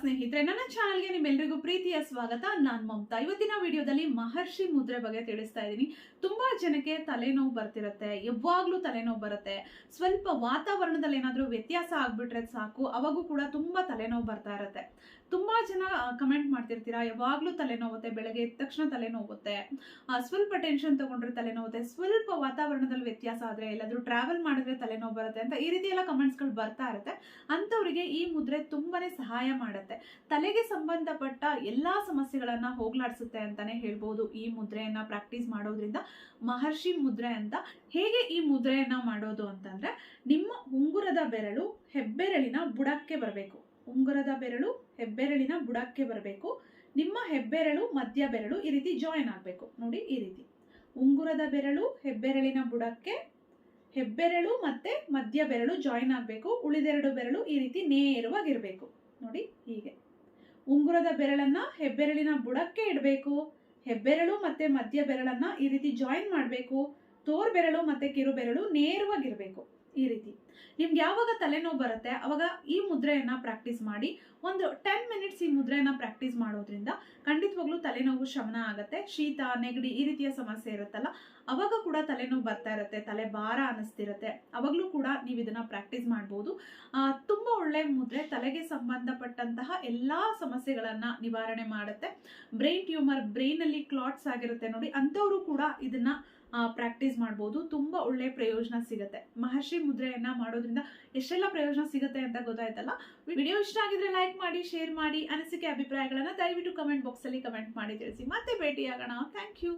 ಸ್ನೇಹಿತರೆ, ನನ್ನ ಚಾನಲ್ಗೆ ನಿಮ್ಮೆಲ್ಲರಿಗೂ ಪ್ರೀತಿಯ ಸ್ವಾಗತ. ನಾನ್ ಮಮತಾ. ಇವತ್ತಿನ ವಿಡಿಯೋದಲ್ಲಿ ಮಹರ್ಷಿ ಮುದ್ರೆ ಬಗ್ಗೆ ತಿಳಿಸ್ತಾ ಇದ್ದೀನಿ. ತುಂಬಾ ಜನಕ್ಕೆ ತಲೆನೋವು ಬರ್ತಿರತ್ತೆ, ಯಾವಾಗ್ಲೂ ತಲೆನೋವು ಬರುತ್ತೆ. ಸ್ವಲ್ಪ ವಾತಾವರಣದಲ್ಲಿ ಏನಾದರೂ ವ್ಯತ್ಯಾಸ ಆಗ್ಬಿಟ್ರೆ ಸಾಕು, ಅವಾಗೂ ಕೂಡ ತುಂಬಾ ತಲೆನೋವು ಬರ್ತಾ ಇರತ್ತೆ. ತುಂಬಾ ಜನ ಕಮೆಂಟ್ ಮಾಡ್ತಿರ್ತೀರಾ, ಯಾವಾಗ್ಲೂ ತಲೆನೋವುತ್ತೆ, ಬೆಳಗ್ಗೆ ಎದ್ದ ತಕ್ಷಣ ತಲೆನೋವುತ್ತೆ. ಸ್ವಲ್ಪ ಟೆನ್ಷನ್ ತಗೊಂಡ್ರೆ ತಲೆನೋವುತ್ತೆ, ಸ್ವಲ್ಪ ವಾತಾವರಣದಲ್ಲಿ ವ್ಯತ್ಯಾಸ ಆದ್ರೆ ಎಲ್ಲಾದ್ರೂ ಟ್ರಾವೆಲ್ ಮಾಡಿದ್ರೆ ತಲೆನೋವು ಬರುತ್ತೆ ಅಂತ ಈ ರೀತಿ ಎಲ್ಲ ಕಮೆಂಟ್ಸ್ಗಳು ಬರ್ತಾ ಇರುತ್ತೆ. ಅಂತವರಿಗೆ ಈ ಮುದ್ರೆ ತುಂಬಾನೇ ಸಹಾಯ ಮಾಡುತ್ತೆ. ತಲೆಗೆ ಸಂಬಂಧಪಟ್ಟ ಎಲ್ಲಾ ಸಮಸ್ಯೆಗಳನ್ನ ಹೋಗ್ಲಾಡಿಸುತ್ತೆ ಅಂತಾನೆ ಹೇಳ್ಬೋದು ಈ ಮುದ್ರೆಯನ್ನ ಪ್ರಾಕ್ಟೀಸ್ ಮಾಡೋದ್ರಿಂದ. ಮಹರ್ಷಿ ಮುದ್ರೆ ಅಂತ ಹೇಗೆ ಈ ಮುದ್ರೆಯನ್ನ ಮಾಡೋದು ಅಂತಂದ್ರೆ, ನಿಮ್ಮ ಉಂಗುರದ ಬೆರಳು ಹೆಬ್ಬೆರಳಿನ ಬುಡಕ್ಕೆ ಬರಬೇಕು. ಉಂಗುರದ ಬೆರಳು ಹೆಬ್ಬೆರಳಿನ ಬುಡಕ್ಕೆ ಬರಬೇಕು. ನಿಮ್ಮ ಹೆಬ್ಬೆರಳು ಮಧ್ಯ ಬೆರಳು ಈ ರೀತಿ ಜಾಯಿನ್ ಆಗಬೇಕು. ನೋಡಿ ಈ ರೀತಿ. ಉಂಗುರದ ಬೆರಳು ಹೆಬ್ಬೆರಳಿನ ಬುಡಕ್ಕೆ, ಹೆಬ್ಬೆರಳು ಮತ್ತೆ ಮಧ್ಯ ಬೆರಳು ಜಾಯಿನ್ ಆಗಬೇಕು. ಉಳಿದೆರಡು ಬೆರಳು ಈ ರೀತಿ ನೇರವಾಗಿರ್ಬೇಕು ನೋಡಿ ಹೀಗೆ. ಉಂಗುರದ ಬೆರಳನ್ನ ಹೆಬ್ಬೆರಳಿನ ಬುಡಕ್ಕೆ ಇಡಬೇಕು. ಹೆಬ್ಬೆರಳು ಮತ್ತೆ ಮಧ್ಯ ಬೆರಳನ್ನ ಈ ರೀತಿ ಜಾಯಿನ್ ಮಾಡಬೇಕು. ತೋರ್ ಬೆರಳು ಮತ್ತೆ ಕಿರು ಬೆರಳು ನೇರವಾಗಿರ್ಬೇಕು ಈ ರೀತಿ. ನಿಮ್ಗೆ ಯಾವಾಗ ತಲೆನೋವು ಬರುತ್ತೆ, ಅವಾಗ ಈ ಮುದ್ರೆಯನ್ನ ಪ್ರಾಕ್ಟೀಸ್ ಮಾಡಿ, ಒಂದು ಟೆನ್ ಮಿನಿಟ್ಸ್ ಈ ಮುದ್ರೆಯನ್ನ ಪ್ರಾಕ್ಟೀಸ್ ಮಾಡೋದ್ರಿಂದ ಖಂಡಿತವಾಗ್ಲೂ ತಲೆನೋವು ಶಮನ ಆಗುತ್ತೆ, ಶೀತ, ನೆಗಡಿ ಈ ರೀತಿಯ ಸಮಸ್ಯೆ ಇರುತ್ತಲ್ಲ, ಅವಾಗ ಕೂಡ ತಲೆನೋವು ಬರ್ತಾ ಇರುತ್ತೆ, ತಲೆ ಭಾರ ಅನಿಸ್ತಿರುತ್ತೆ, ಅವಾಗಲೂ ಕೂಡ ನೀವು ಇದನ್ನ ಪ್ರಾಕ್ಟೀಸ್ ಮಾಡ್ಬೋದು. ತುಂಬಾ ಒಳ್ಳೆ ಮುದ್ರೆ ತಲೆಗೆ ಸಂಬಂಧಪಟ್ಟಂತಹ ಎಲ್ಲಾ ಸಮಸ್ಯೆಗಳನ್ನ ನಿವಾರಣೆ ಮಾಡುತ್ತೆ. ಬ್ರೈನ್ ಟ್ಯೂಮರ್ ಬ್ರೈನ್ ಅಲ್ಲಿ ಕ್ಲಾಟ್ಸ್ ಆಗಿರುತ್ತೆ ನೋಡಿ, ಅಂಥವ್ರು ಕೂಡ ಇದನ್ನ ಪ್ರಾಕ್ಟೀಸ್ ಮಾಡ್ಬೋದು. ತುಂಬ ಒಳ್ಳೆ ಪ್ರಯೋಜನ ಸಿಗುತ್ತೆ. ಮಹರ್ಷಿ ಮುದ್ರೆಯನ್ನು ಮಾಡೋದ್ರಿಂದ ಎಷ್ಟೆಲ್ಲ ಪ್ರಯೋಜನ ಸಿಗುತ್ತೆ ಅಂತ ಗೊತ್ತಾಯ್ತಲ್ಲ? ವಿಡಿಯೋ ಇಷ್ಟ ಆಗಿದ್ರೆ ಲೈಕ್ ಮಾಡಿ ಶೇರ್ ಮಾಡಿ, ಅನಿಸಿಕೆ, ಅಭಿಪ್ರಾಯಗಳನ್ನು ದಯವಿಟ್ಟು ಕಮೆಂಟ್ ಬಾಕ್ಸ್ ಅಲ್ಲಿ ಕಮೆಂಟ್ ಮಾಡಿ ತಿಳಿಸಿ. ಮತ್ತೆ ಭೇಟಿಯಾಗೋಣ. Thank you